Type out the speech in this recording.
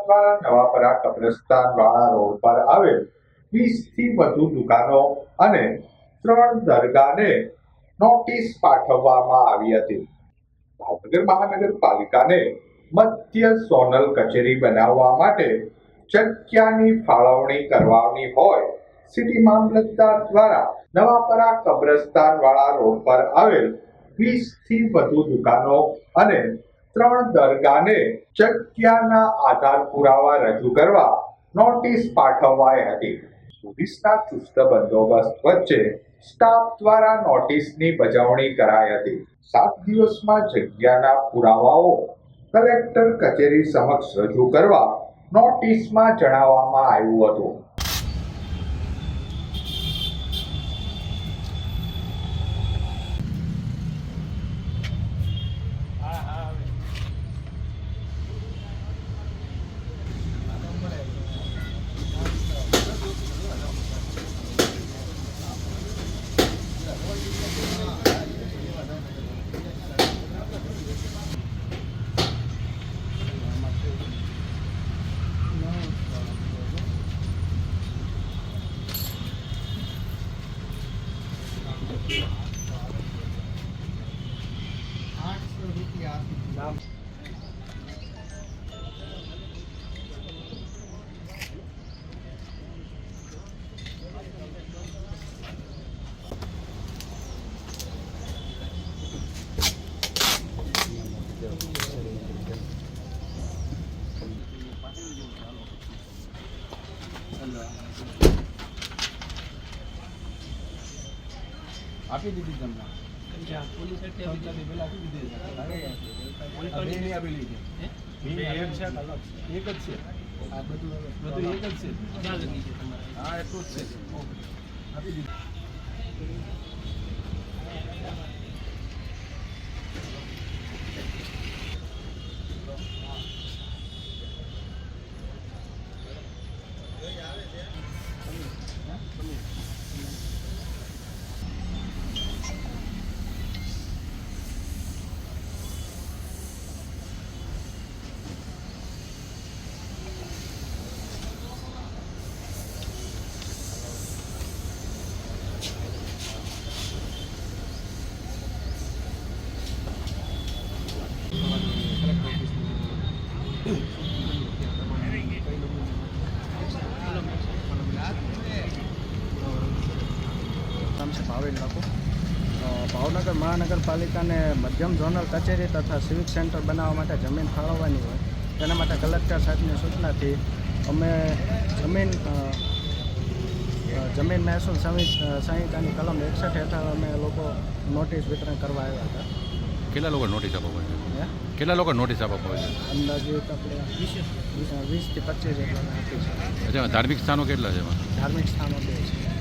દ્વારા નવાપરા કબ્રસ્તાન વાળા રોડ પર આવેલ વીસથી વધુ દુકાનો અને ત્રણ દરગાહને નોટિસ પાઠવવામાં આવી હતી. ભાવનગર મહાનગરપાલિકાને મધ્ય સોનલ કચેરી બનાવવા માટે જગ્યાની ફાળવણી કરવાની હોય, સિટી મામલતદાર દ્વારા નવાપરા કબ્રસ્તાન વાળા રોડ પર આવેલ વીસથી વધુ દુકાનો અને ત્રણ દરગાહને જગ્યાના આધાર પુરાવા રજૂ કરવા નોટિસ પાઠવવાઈ હતી. પોલીસના ચુસ્ત બંદોબસ્ત વચ્ચે સ્ટાફ દ્વારા નોટિસની બજાવણી કરાઈ હતી. સાત દિવસમાં જગ્યાના પુરાવાઓ કલેક્ટર કચેરી સમક્ષ રજૂ કરવા નોટિસમાં જણાવવામાં આવ્યું હતું. Hello. આપી દીધી તમને. એક જ છે. આ બધું બધું એક જ છે. હા એટલું જ છે. આપી દીધું. ભાવનગર મહાનગરપાલિકાને મધ્યમ ઝોનલ કચેરી તથા સિવિક સેન્ટર બનાવવા માટે જમીન ફાળવવાની હોય. તેના માટે કલેક્ટર સાહેબની સૂચનાથી અમે જમીન જમીન મહેસૂલ સંહિતાની કલમ એકસઠ હેઠળ અમે લોકો નોટિસ વિતરણ કરવા આવ્યા હતા. કેટલા લોકો નોટિસ આપવા પડશે કેટલા લોકો નોટિસ આપવા પડે? અંદાજિત આપણે વીસ- વીસથી પચીસ અચ્છા ધાર્મિક સ્થાનો કેટલા છે એમાં? ધાર્મિક સ્થાનો બે છે.